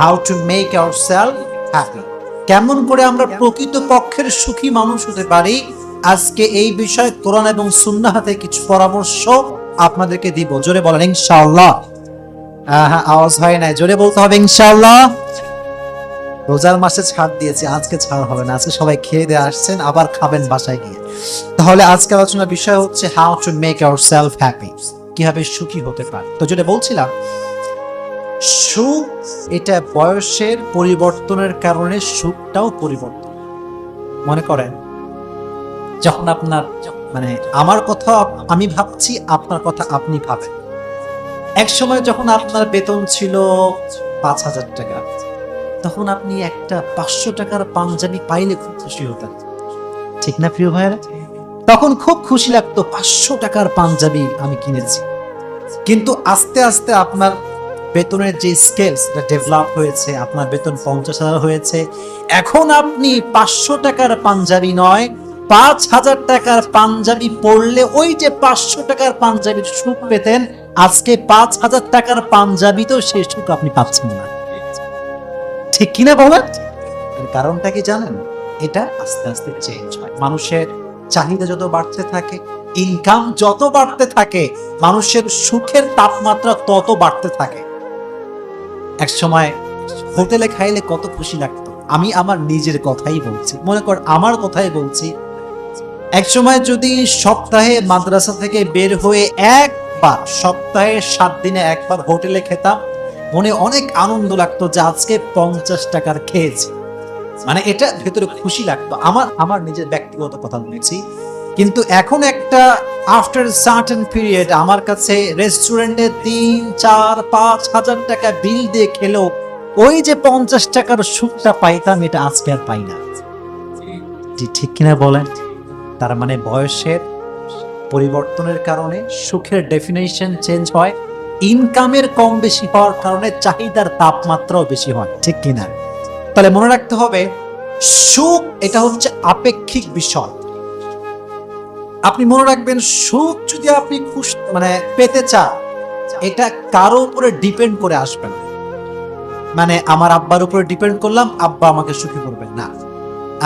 How to make our self happy কেমন করে আমরা প্রকৃত পক্ষের সুখী মানুষ হতে পারি? আজকে এই বিষয়ে কোরআন এবং সুন্নাহ হাতে কিছু পরামর্শ আপনাদেরকে দিব। জোরে বলেন, ইনশাআল্লাহ। হ্যাঁ আওয়াজ হয় না জোরে বলতে হবে, ইনশাআল্লাহ। রোজার মাসে ছাড় দিয়েছি, আজকে ছাড় হবে না। আজকে সবাই খেয়ে দিয়ে আসছেন, আবার খাবেন বাসায় গিয়ে। তাহলে আজকে আলোচনার বিষয় হচ্ছে how to make our self happy কীভাবে সুখী হতে পারে। তো যেটা বলছিলাম সুখ, এটা বয়সের পরিবর্তনের কারণে সুখটাও পরিবর্তন। মনে করেন, যখন আপনার মানে আমার কথা আমি ভাবছি, আপনার কথা আপনি ভাবেন। এক সময় যখন আপনার বেতন ছিল পাঁচ হাজার টাকা, তখন আপনি একটা পাঁচশো টাকার পাঞ্জাবি পাইলে খুব খুশি হতেন। ঠিক না, প্রিয় ভাইয়েরা? তখন খুব খুশি লাগতো, পাঁচশো টাকার পাঞ্জাবি আমি কিনেছি। কিন্তু আস্তে আস্তে আপনার বেতনের যে স্কেলস ডেভেলপ হয়েছে, আপনার বেতন পঞ্চাশ হাজার হয়েছে, এখন আপনি পাঁচশো টাকার পাঞ্জাবি নয়, পাঁচ হাজার টাকার পাঞ্জাবি পরলে ওই যে পাঁচশো টাকার পাঞ্জাবির সুখ পেতেন, আজকে পাঁচ হাজার টাকার পাঞ্জাবি তো সেই সুখ আপনি পাচ্ছেন না। ঠিক কিনা বলেন? কারণটা কি জানেন? এটা আস্তে আস্তে চেঞ্জ হয়। মানুষের চাহিদা যত বাড়তে থাকে ইনকাম যত বাড়তে থাকে, মানুষের সুখের তাপমাত্রা তত বাড়তে থাকে। এক সময় হোটেলে খাইলে কত খুশি লাগতো। আমি আমার নিজের কথাই বলছি। মনে কর, আমার কথাই বলছি। এক সময় যদি সপ্তাহে মাদ্রাসা থেকে বের হয়ে একবার, সপ্তাহে সাত দিনে একবার হোটেলে খেতাম, মনে অনেক আনন্দ লাগতো যে আজকে পঞ্চাশ টাকার খেয়েছি। মানে এটা ভেতরে খুশি লাগতো। আমার আমার নিজের ব্যক্তিগত কথা বলছি। কিন্তু এখন একটা আফটার সার্টেন পিরিয়ড আমার কাছে রেস্টুরেন্টে তিন, চার, পাঁচ হাজার টাকা বিল দিয়ে খেলেও ওই যে পঞ্চাশ টাকার সুখটা পাইতাম, এটা আজকে আর পাই না। ঠিক কিনা বলেন? তার মানে বয়সের পরিবর্তনের কারণে সুখের ডেফিনেশন চেঞ্জ হয় ইনকামের কম বেশি হওয়ার কারণে চাহিদার তাপমাত্রাও বেশি হয়, ঠিক কিনা? তাহলে মনে রাখতে হবে, সুখ এটা হচ্ছে আপেক্ষিক বিষয়। আপনি মনে রাখবেন, সুখ যদি আপনি খুশ মানে পেতে চান, এটা কারও উপরে ডিপেন্ড করে আসবে না। মানে আমার আব্বার উপরে ডিপেন্ড করলাম, আব্বা আমাকে সুখী করবে। না।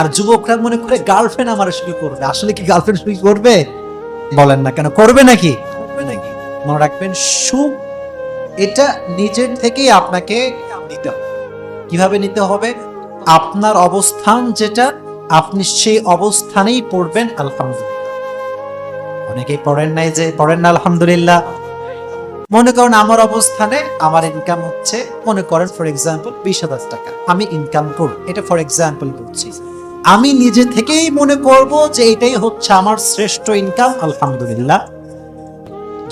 আর যুবকরা মনে করে গার্লফ্রেন্ড আমার সুখী করবে। আসলে কি গার্লফ্রেন্ড সুখী করবে? বলেন না কেন, করবে নাকি? করবে নাকি? মনে রাখবেন, সুখ, এটা নিজের থেকেই আপনাকে নিতে হবে। কীভাবে নিতে হবে? আপনার অবস্থান যেটা, আপনি সেই অবস্থানেই পড়বেন, আলহামদুলিল্লাহ। অনেকেই পড়েন নাই যে, পড়েন না, আলহামদুলিল্লাহ। মনে করেন আমার অবস্থানে আমার ইনকাম হচ্ছে, মনে করেন ফর এক্সাম্পল বিশ হাজার টাকা। আমি ইনকাম করি, এটা ফর এক্সাম্পল বলছি আমি নিজে থেকেই মনে করব যে এটাই হচ্ছে আমার শ্রেষ্ঠ ইনকাম আলহামদুলিল্লাহ।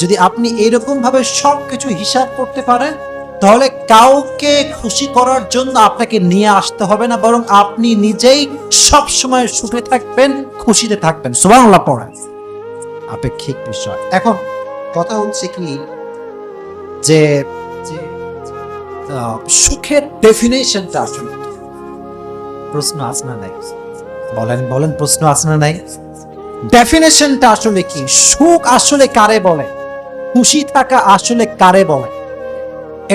যদি আপনি এরকম ভাবে সবকিছু হিসাব করতে পারেন, তাহলে কাউকে খুশি করার জন্য আপনাকে নিয়ে আসতে হবে না, বরং আপনি নিজেই সব সময় সুখে থাকবেন, খুশিতে থাকবেন। সুবহানাল্লাহ, পড়েন। আপেক্ষিক বিষয়। এখন কথা হচ্ছে কি যে সুখের ডেফিনেশনটা আসলে প্রশ্ন আছে না নাই? বলেন বলেন প্রশ্ন আছে না নাই? ডেফিনেশনটা আসলে কি? সুখ আসলে কারে বলে? খুশি থাকা আসলে কারে বলে?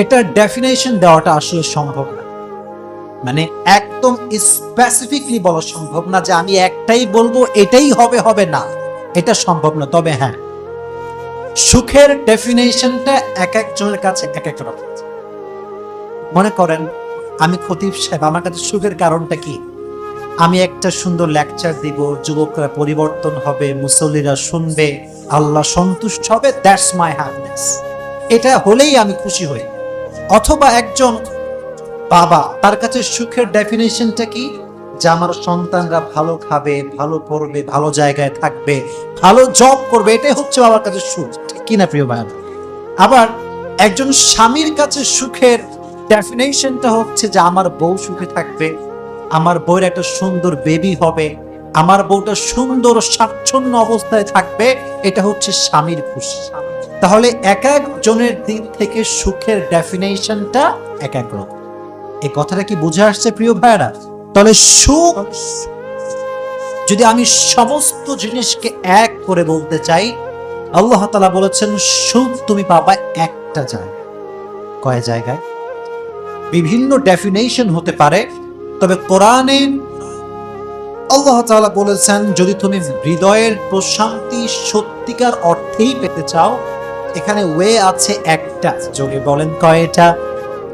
এটার ডেফিনেশন দেওয়াটা আসলে সম্ভব না। মানে একদম স্পেসিফিকলি বলা সম্ভব না যে আমি একটাই বলব, এটাই হবে হবে না। এটা সম্ভব না, তবে হ্যাঁ। সুখের ডেফিনেশনটা এক একজনের কাছে এক এক রকম। মনে করেন, আমি খতিব সাহেব, আমার কাছে সুখের কারণটা কি? আমি একটা সুন্দর লেকচার দিব, যুবকরা পরিবর্তন হবে, মুসল্লিরা শুনবে, আল্লাহ সন্তুষ্ট হবে দ্যাটস মাই হ্যাপিনেস এটা হলেই আমি খুশি হই। অথবা একজন বাবা, তার কাছে সুখের ডেফিনেশনটা কি? যে আমার সন্তানরা ভালো খাবে, ভালো পড়বে, ভালো জায়গায় থাকবে, ভালো জব করবে, এটাই হচ্ছে বাবার কাছে সুখ। ঠিক কিনা প্রিয় ভাই আবার একজন স্বামীর কাছে সুখের ডেফিনেশনটা হচ্ছে যে আমার বউ সুখে থাকবে, আমার বউয়ের একটা সুন্দর বেবি হবে, আমার বউটা সুন্দর স্বাচ্ছন্দ্য অবস্থায় থাকবে, এটা হচ্ছে স্বামীর খুশি। তাহলে এক একজনের দিক থেকে সুখের ডেফিনেশনটা এক এক রকম। এই কথাটা কি বুঝে আসছে প্রিয় ভাইরা তাহলে সুখ, যদি আমি সমস্ত জিনিসকে এক করে বলতে চাই, আল্লাহ তালা বলেছেন, সুখ তুমি পাবা একটা জায়গায়। কয় জায়গায়? বিভিন্ন ডেফিনেশন হতে পারে, তবে কোরআনে আল্লাহ তালা বলেছেন, যদি তুমি হৃদয়ের প্রশান্তি সত্যিকার অর্থেই পেতে চাও, এখানে ওয়ে আছে একটা। যোগে বলেন কয়টা?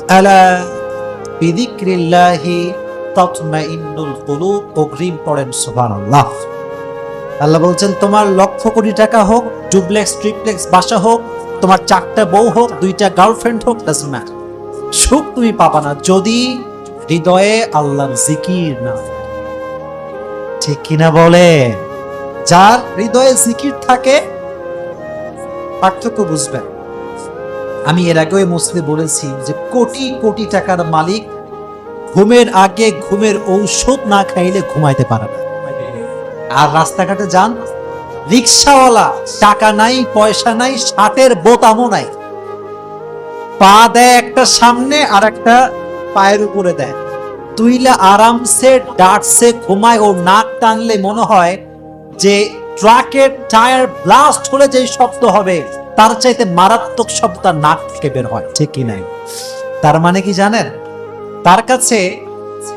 আলা বিদিক্রিল্লাহি অগ্রিম পড়েন আল্লাহ বলছেন, তোমার লক্ষ কোটি টাকা হোক, ডুপ্লেক্স, ট্রিপ্লেক্স, বাসা হোক, তোমার চারটা বউ হোক, দুইটা গার্লফ্রেন্ড হোক সুখ তুমি পাবা না যদি হৃদয়ে আল্লাহর জিকির না ঠিক কিনা বলে? যার হৃদয়ে জিকির থাকে, পার্থক্য বুঝবেন আমি এর আগেও মুসলে বলেছি যে কোটি কোটি টাকার মালিক ঘুমের আগে ঘুমের ঔষধ না খাইলে ঘুমাইতে পারে না। আর রাস্তাঘাটে যান, রিক্সাওয়ালা, টাকা নাই, পয়সা নাই ষাটের বোতামও নাই। পা দেয় একটা সামনে আর একটা পায়ের উপরে দেয়। তুইলা আরামসে, ডাটসে ঘুমায় ও নাক টানলে মনে হয় যে ট্রাকের টায়ার ব্লাস্ট হলে যে শব্দ হবে, তার চাইতে মারাত্মক শব্দ নাক থেকে বের হয়। ঠিক কি নাই? তার মানে কি জানেন? তার কাছে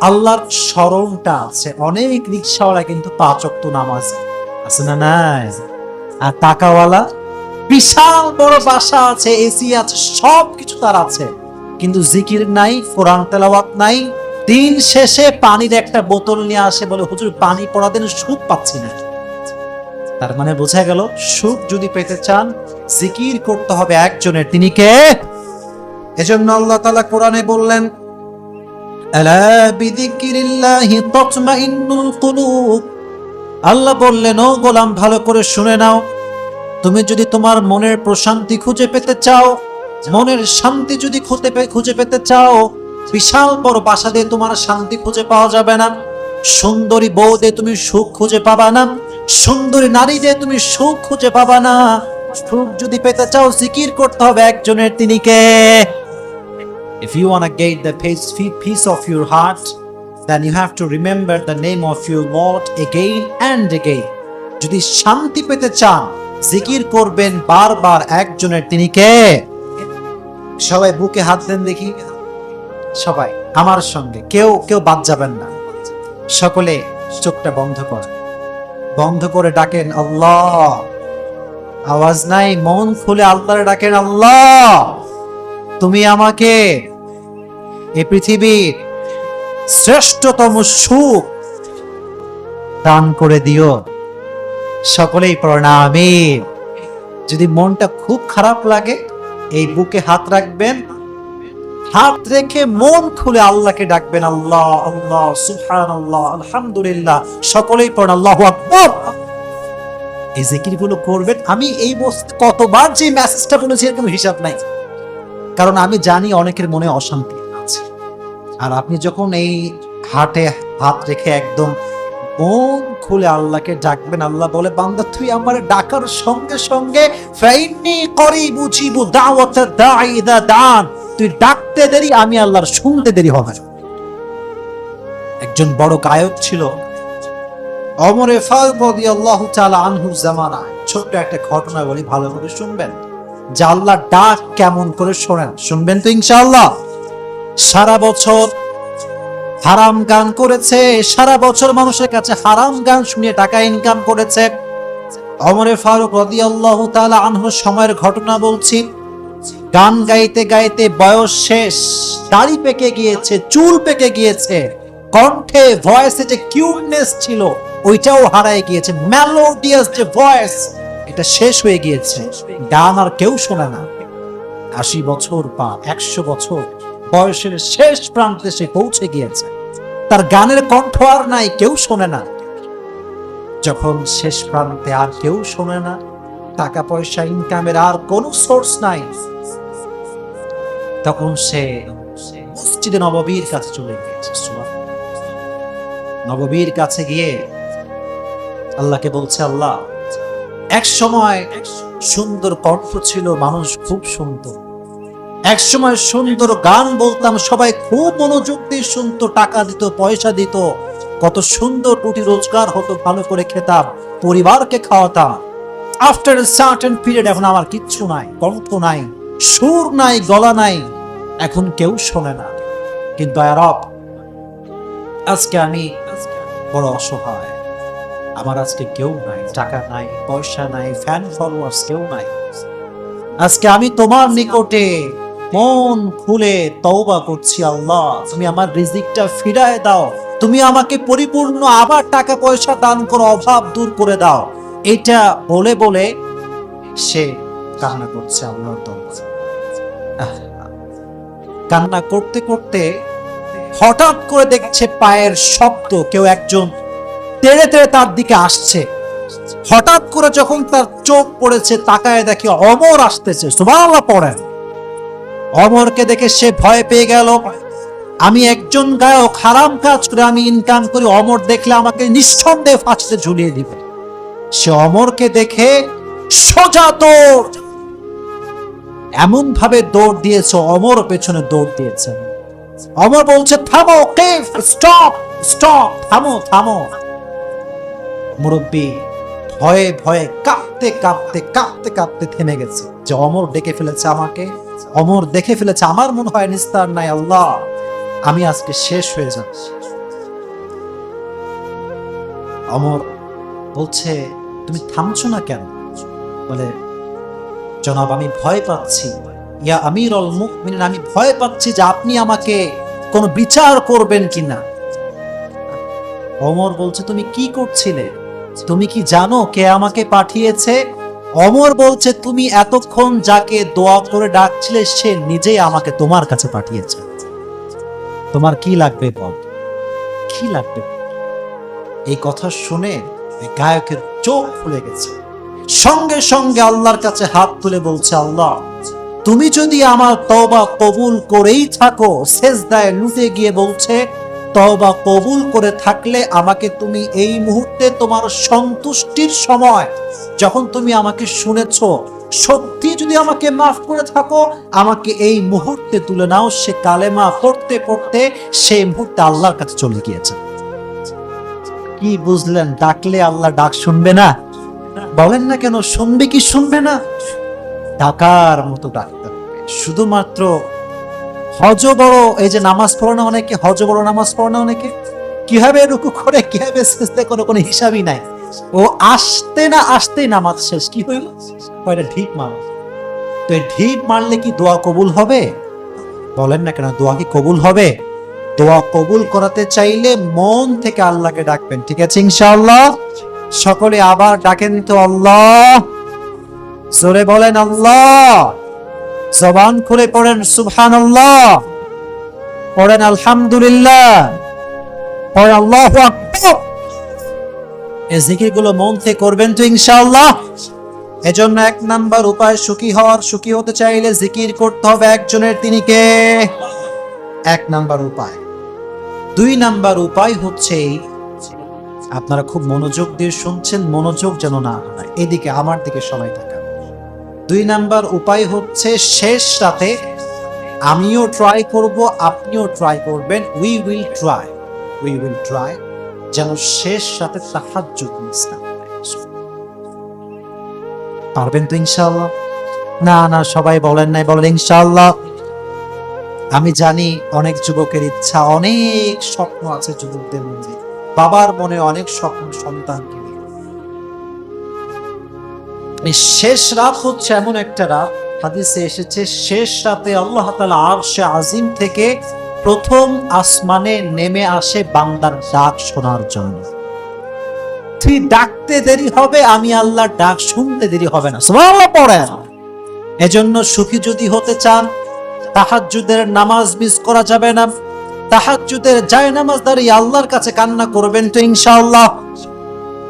আল্লাহর স্মরণটা আছে। অনেক রিক্সাওয়ালা কিন্তু পাঁচ অক্ত নামাজ আছে না নাই? আর টাকাওয়ালা বিশাল বড় বাসা আছে, এসি আছে সব কিছু তার আছে। কিন্তু জিকির নাই, কোরআন তেলাওয়াত নাই। দিন শেষে পানির একটা বোতল নিয়ে আসে বলে, হুজুর, পানি পড়া দিন সুখ পাচ্ছি না। তার মানে বোঝা গেল সুখ যদি পেতে চান, জিকির করতে হবে একজনের। তিনি কে? এজন্য আল্লাহ তাআলা কোরআনে বললেন আল্লাহ বললেন, ও গোলাম, ভালো করে শুনে নাও। তুমি যদি তোমার মনের প্রশান্তি খুঁজে পেতে চাও, মনের শান্তি যদি খুঁজে খুঁজে পেতে চাও, বিশাল বড় বাসা দিয়ে তোমার শান্তি খুঁজে পাওয়া যাবে না। সুন্দরী বউ দিয়ে তুমি সুখ খুঁজে পাবা না। সুন্দরী নারী দিয়ে তুমি সুখ খুঁজে পাবা না। সুখ যদি পেতে চাও, জিকির করতে হবে একজনের, তিনি কে? If you want to get the peace, of your heart, then you have to remember the name of your Lord again and again. যদি শান্তি পেতে চান জিকির করবেন বারবার একজনের তিনি কে? সবাই বুকে হাত দেন দেখি। সবাই আমার সঙ্গে কেউ কেউ বাদ যাবেন না। সকলে চোখটা বন্ধ করেন বন্ধ করে ডাকেন আল্লাহ। আওয়াজ নাই মন খুলে আল্লাহরে ডাকেন আল্লাহ। তুমি আমাকে এই পৃথিবীর শ্রেষ্ঠতম সুখ দান করে দিও। সকলেই প্রণামী যদি মনটা খুব খারাপ লাগে, এই বুকে হাত রাখবেন। হাত রেখে মন খুলে আল্লাহকে ডাকবেন। আল্লাহ আল্লাহ সুবহান আল্লাহ আলহামদুলিল্লাহ। সকলেই পড়েন, আল্লাহ আকবর। এই জিকিরগুলো করবেন। আমি এই কতবার যে মেসেজটা বলেছি এরকম হিসাব নাই। কারণ আমি জানি অনেকের মনে অশান্তি। আর আপনি যখন এই হাটে হাত রেখে একদম মন খুলে আল্লাহকে ডাকবেন, আল্লাহ বলে, বান্দা, তুই আমার ডাকার সঙ্গে সঙ্গে ফাইন্নি করি বুঝিবু দাওয়াত দাইদা দান। তুই ডাকতে দেরি, আমি আল্লাহর শুনতে দেরি হবে। একজন বড় গায়ক ছিল, অমরে ফারুক রাদিয়াল্লাহু তাআলা আনহু জামানায়। ছোট্ট একটা ঘটনা বলি, ভালো করে শুনবেন। যে আল্লাহ ডাক কেমন করে শোনেন, শুনবেন তো ইনশাআল্লাহ। সারা বছর হারাম গান করেছে, সারা বছর মানুষের কাছে হারাম গান শুনিয়ে টাকা ইনকাম করেছে। অমরে ফারুক রাদিয়াল্লাহু তাআলা আনহুর সময়ের ঘটনা বলছি, গান গাইতে গাইতে বয়স শেষ, দাড়ি পেকে গিয়েছে, চুল পেকে গিয়েছে, কণ্ঠে ভয়েসে যে কিউটনেস ছিল, ওইটাও হারায় গিয়েছে মেলোডিয়াস যে ভয়েস এটা শেষ হয়ে গিয়েছে। গান আর কেউ শোনে না। আশি বছর বা একশো বছর বয়সের শেষ প্রান্তে সে পৌঁছে গিয়েছে। তার গানের কণ্ঠ আর নাই, কেউ শোনে না। যখন শেষ প্রান্তে আর কেউ শোনে না টাকা পয়সা ইনকামের আর কোনো সোর্স নাই। তখন সে মসজিদে নববীর কাছে চলে গিয়েছে নববীর কাছে গিয়ে আল্লাহকে বলছে, আল্লাহ, এক সময় সুন্দর কণ্ঠ ছিল, মানুষ খুব সুন্দর এক সময় সুন্দর গান বলতাম, সবাই খুব মনোযোগ দিয়ে শুনতো, টাকা দিত, পয়সা দিত। কত সুন্দর রুটি রোজগার হতো, ভালো করে খেতাম, পরিবারকে খাওয়াতাম। আফটার সার্টেন পিরিয়ড এখন আমার কিচ্ছু নাই কণ্ঠ নাই, সুর নাই, গলা নাই, এখন কেউ শোনে না। কিন্তু আরব আজকে আমি বড় অসহায়। আমার আজকে কেউ নাই, টাকা নাই, পয়সা নাই ফ্যান ফলোয়ার্স কেউ নাই। আজকে আমি তোমার নিকটে মন খুলে তওবা করছি আল্লাহ। তুমি আমার রিজিকটা ফিরায় দাও। তুমি আমাকে পরিপূর্ণ আবার টাকা পয়সা দান করো অভাব দূর করে দাও। এটা বলে বলে সে কান্না করছে আল্লাহর দরবারে। কান্না করতে করতে হঠাৎ করে দেখছে পায়ের শব্দ কেউ একজন তেড়ে তেড়ে তার দিকে আসছে। হঠাৎ করে যখন তার চোখ পড়েছে, তাকায় দেখে অমর আসতেছে। সুবহানাল্লাহ, পড়েন। অমরকে দেখে সে ভয় পেয়ে গেল। আমি একজন গায়ক, হারাম কাজ করে আমি ইনকাম করি, অমর দেখলে আমাকে নিঃসন্দেহে ফাঁসতে ঝুলিয়ে দিবে। সে অমরকে দেখে সোজা দৌড়। এমন ভাবে দৌড় দিয়েছে, অমর পেছনে দৌড় দিয়েছে। অমর বলছে, থামো স্টপ স্টপ, থামো থামো। মুরব্বী ভয়ে ভয়ে কাঁপতে কাঁপতে কাঁপতে কাঁপতে থেমে গেছে। যে অমর ডেকে ফেলেছে আমাকে অমর দেখে ফেলেছে। আমার মনে হয় নিস্তার নাই, আল্লাহ। আমি আজকে শেষ হয়ে যাচ্ছি। অমর বলছে, তুমি থামছো না কেন? বলে, জনাব, আমি ভয় পাচ্ছি। ইয়া আমির অল মুমিনিন, আমি ভয় পাচ্ছি যে আপনি আমাকে কোনো বিচার করবেন কিনা। অমর বলছে, তুমি কি করছিলে? তুমি কি জানো কে আমাকে পাঠিয়েছে? অমর বলছে, তুমি এতক্ষণ যাকে দোয়া করে ডাকছিলে, সে নিজেই আমাকে তোমার কাছে পাঠিয়েছে। তোমার কি লাগবে বল? কি লাগবে? এই কথা শুনে গায়কের চোখ খুলে গেছে। সঙ্গে সঙ্গে আল্লাহর কাছে হাত তুলে বলছে, আল্লাহ, তুমি যদি আমার তওবা কবুল করেই থাকো, সেজদায় লুটে গিয়ে বলছে তওবা কবুল করে থাকলে আমাকে তুমি এই মুহূর্তে তোমার সন্তুষ্টির সময় যখন তুমি আমাকে শুনেছ, সত্যি যদি আমাকে মাফ করে থাকো, আমাকে এই মুহূর্তে তুলে নাও, সে কালেমা পড়তে পড়তে সেই মুহূর্তে আল্লাহর কাছে চলে গিয়েছে। কি বুঝলেন, ডাকলে আল্লাহ ডাক শুনবে না? বলেন না কেন, শুনবে কি শুনবে না? ডাকার মতো ডাকতে শুধুমাত্র হজ বড় এই যে নামাজ পড়ো না অনেকে, হজ বড় নামাজ পড়ো না অনেকে, কীভাবে রুকু করে, কীভাবে সেজদা করে, কোনো হিসাবই নাই। ও আসতে না আসতেই নামাজ শেষ, কি হইল? কয়টা ঢিপ মার তো এই ঢিপ মারলে কি দোয়া কবুল হবে? বলেন না কেন, দোয়া কি কবুল হবে? দোয়া কবুল করাতে চাইলে মন থেকে আল্লাহকে ডাকবেন, ঠিক আছে ইনশাআল্লাহ? সকলে আবার ডাকেন তো আল্লাহ। জোরে বলেন আল্লাহ। জবান খুলে পড়েন সুবহান আল্লাহ পড়েন, আলহামদুলিল্লাহ। আল্লাহ এই মন থেকে করবেন তো ইনশাআল্লাহ। এজন্য এক নাম্বার উপায় সুখী হওয়ার, সুখী হতে চাইলে জিকির করতে হবে একজনের তিনি কে? এক নাম্বার উপায়। দুই নাম্বার উপায় হচ্ছে, আপনারা খুব মনোযোগ দিয়ে শুনছেন, মনোযোগ যেন না এদিকে, আমার দিকে সবাই থাকা। দুই নাম্বার উপায় হচ্ছে শেষ রাতে, আমিও ট্রাই করব, আপনিও ট্রাই করবেন we will try we will try যেন শেষ রাতে না পারবেন তো ইনশাল্লাহ না না, সবাই বলেন নাই, বলেন ইনশাল্লাহ আমি জানি অনেক যুবকের ইচ্ছা, অনেক স্বপ্ন আছে যুবকদের মধ্যে। বাবার মনে অনেক স্বপ্ন সন্তানকে এই শেষ রাত হচ্ছে এমন একটা রাত। হাদিসে এসেছে, শেষ রাতে আল্লাহ তাআলা আরশে আজিম থেকে প্রথম আসমানে নেমে আসে বান্দার ডাক শোনার জন্য। তুই ডাকতে দেরি হবে, আমি আল্লাহর ডাক শুনতে দেরি হবে না। সুবহানাল্লাহ পড়েন। এজন্য সুখী যদি হতে চান, তাহাজ্জুদের নামাজ মিস করা যাবে না। তাহাজ্জুদের যায় নামাজ দাঁড়িয়ে আল্লাহর কাছে কান্না করবেন তো ইনশাআল্লাহ।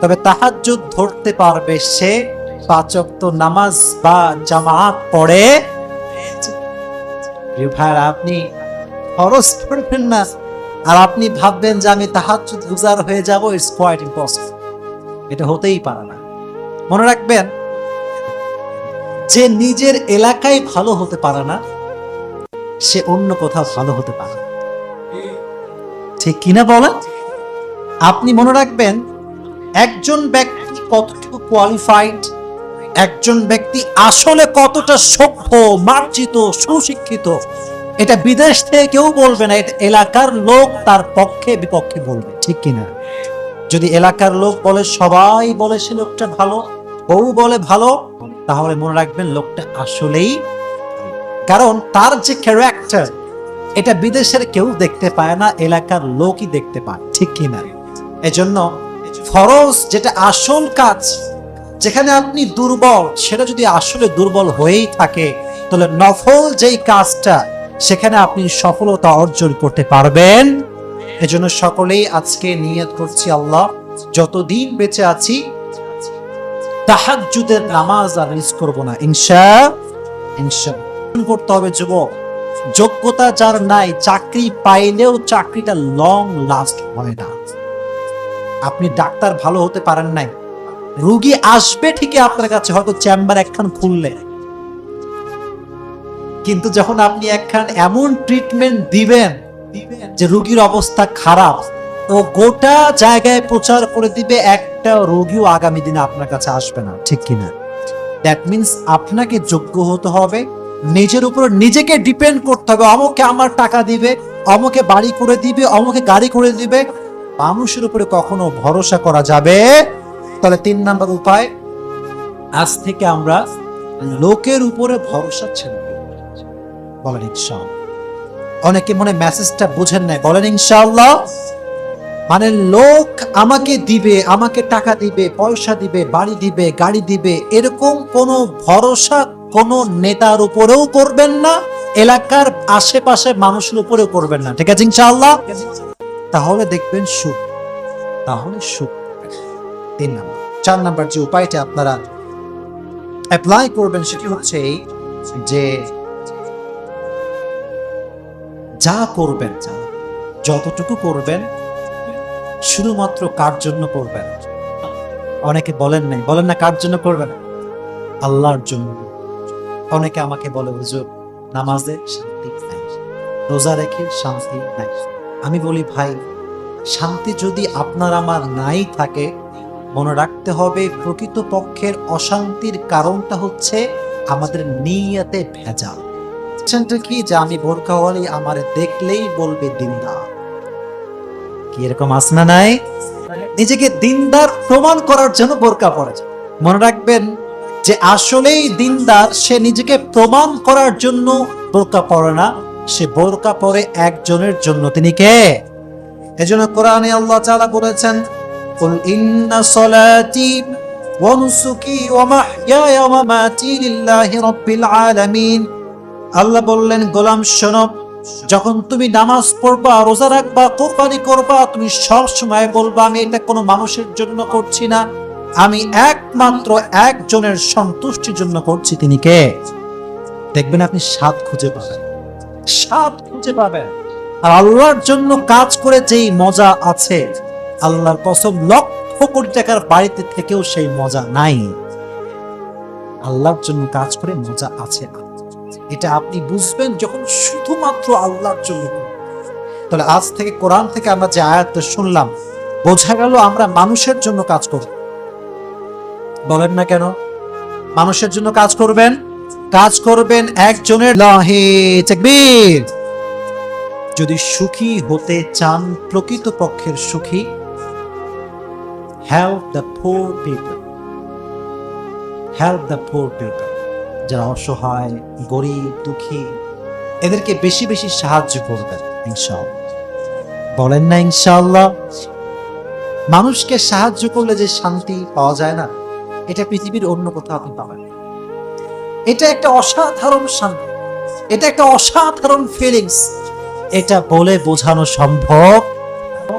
তবে তাহাজ্জুদ ধরতে পারবে সে পাঁচক্ত নামাজ বা জামাত পড়ে। ভাইরা আপনি খরচ না। আর আপনি ভাববেন যে আমি তাহাজ্জুদ গুজার হয়ে যাব ইটস কোয়াইট ইম্পসিবল এটা হতেই পারে না। মনে রাখবেন, যে নিজের এলাকায় ভালো হতে পারে না, সে অন্য কোথাও ভালো হতে পারে ঠিক কিনা বলেন? আপনি মনে রাখবেন, একজন ব্যক্তি কতটুকু কোয়ালিফাইড একজন ব্যক্তি আসলে কতটা সভ্য, মার্জিত, সুশিক্ষিত, এটা বিদেশ থেকে কেউ বলবে না, এটা এলাকার লোক তার পক্ষে বিপক্ষে বলবে, ঠিক কিনা? যদি এলাকার লোক বলে, সবাই বলে সে লোকটা ভালো, বউ বলে ভালো, তাহলে মনে রাখবেন লোকটা আসলেই কারণ তার যে ক্যারেক্টার এটা বিদেশের কেউ দেখতে পায় না, এলাকার লোকই দেখতে পায়, ঠিক কিনা? এজন্য ফরজ যেটা আসল কাজ যেখানে আপনি দুর্বল, সেটা যদি আসলে দুর্বল হয়েই থাকে, তাহলে নফল যেই কাজটা, সেখানে আপনি সফলতা অর্জন করতে পারবেন। এজন্য সকলেই আজকে নিয়ত করছি আল্লাহ, যতদিন বেঁচে আছি, তাহাজ্জুদের নামাজ আর মিস করব না, ইনশা ইনশা। করতে হবে যুবক, যোগ্যতা যার নাই, চাকরি পাইলেও চাকরিটা লং লাস্ট হয় না। আপনি ডাক্তার ভালো হতে পারেন নাই রুগী আসবে ঠিকই আপনার কাছে, হয়তো চেম্বার একখান খুললে। কিন্তু যখন আপনি একখান এমন ট্রিটমেন্ট দিবেন যে রুগীর অবস্থা খারাপ ও গোটা জায়গায় প্রচার করে দিবে একটা রোগীও আগামী দিনে আপনার কাছে আসবে না, ঠিক কিনা? দ্যাট মিন্স আপনাকে যোগ্য হতে হবে, নিজের উপর নিজেকে ডিপেন্ড করতে হবে। অমকে আমার টাকা দিবে, অমকে বাড়ি করে দিবে, অমকে গাড়ি করে দিবে। মানুষের উপরে কখনো ভরসা করা যাবে তাহলে তিন নাম্বার উপায়, আজ থেকে আমরা লোকের উপরে ভরসা ছেড়ে বলেন, ইনশাআল্লাহ। অনেকে মনে মেসেজটা বুঝেন বলেন, ইনশাআল্লাহ। মানে লোক আমাকে দিবে, আমাকে টাকা দিবে, পয়সা দিবে, বাড়ি দিবে, গাড়ি দিবে, এরকম কোনো ভরসা কোন নেতার উপরেও করবেন না, এলাকার আশেপাশে মানুষের উপরেও করবেন না। ঠিক আছে, ইনশাআল্লাহ? তাহলে দেখবেন সুখ। তাহলে সুখ। তিন নাম্বার। চার নাম্বার যে উপায়টা আপনারা অ্যাপ্লাই করবেন সেটি হচ্ছে এই যে যা করবেন, যতটুকু করবেন, শুধুমাত্র কার জন্য করবেন? অনেকে বলেন নাই, বলেন না কার জন্য করবেন? আল্লাহর জন্য। অনেকে আমাকে বলে, হুজুর, নামাজে শান্তি নাই, রোজা রেখে শান্তি নাই। আমি বলি, ভাই, শান্তি যদি আপনার আমার নাই থাকে মনে রাখতে হবে, প্রকৃতপক্ষের অশান্তির কারণটা হচ্ছে আমাদের নিয়তে ভেজাল। কি যে আমি বোরকাওয়ালি আমার দেখলেই বলবে দিনদার? কি এরকম আসনা নাই? নিজেকে দিনদার প্রমাণ করার জন্য বোরকা পরে মনে রাখবেন যে আসলেই দিনদার, সে নিজেকে প্রমাণ করার জন্য বোরকা পরে না, সে বোরকা পরে একজনের জন্য। তিনি কে? এজন্য কোরআনে আল্লাহ তাআলা বলেছেন ইন্না সলাতি ওয়া নুসুকি ওয়া মাহইয়ায়া ওয়া মামাতি লিল্লাহি আল্লাহ বললেন, গোলাম শোনো, যখন তুমি নামাজ পড়বা, রোজা রাখবা, কোরবানি করবা, তুমি সব সময় বলবা, আমি এটা কোনো মানুষের জন্য করছি না। আমি একমাত্র একজনের সন্তুষ্টির জন্য করছি। তিনি কে? দেখবেন আপনি স্বাদ খুঁজে পাবেন। স্বাদ খুঁজে পাবেন। আর আল্লাহর জন্য কাজ করে যেই মজা আছে আল্লাহর কসম লক্ষ কোটি টাকার বাড়িতে থেকেও সেই মজা নাই। আল্লাহর জন্য কাজ করে মজা আছে এটা আপনি বুঝবেন যখন শুধুমাত্র আল্লাহর জন্য তাহলে আজ থেকে কোরআন থেকে আমরা যে আয়াতটা শুনলাম, বোঝা গেল আমরা মানুষের জন্য কাজ করব। বলেন না কেন? মানুষের জন্য কাজ করবেন? কাজ করবেন একজনের যদি সুখী হতে চান প্রকৃত পক্ষের সুখী help the poor people help the poor people যারা অসহায়, গরিব, দুঃখী, এদেরকে বেশি বেশি সাহায্য করবেন ইনশাআল্লাহ। বলেন না, ইনশাআল্লাহ? মানুষকে সাহায্য করলে যে শান্তি পাওয়া যায় না, এটা পৃথিবীর অন্য কোথাও আপনি পাবেন এটা একটা অসাধারণ শান্তি, এটা একটা অসাধারণ ফিলিংস এটা বলে বোঝানো সম্ভব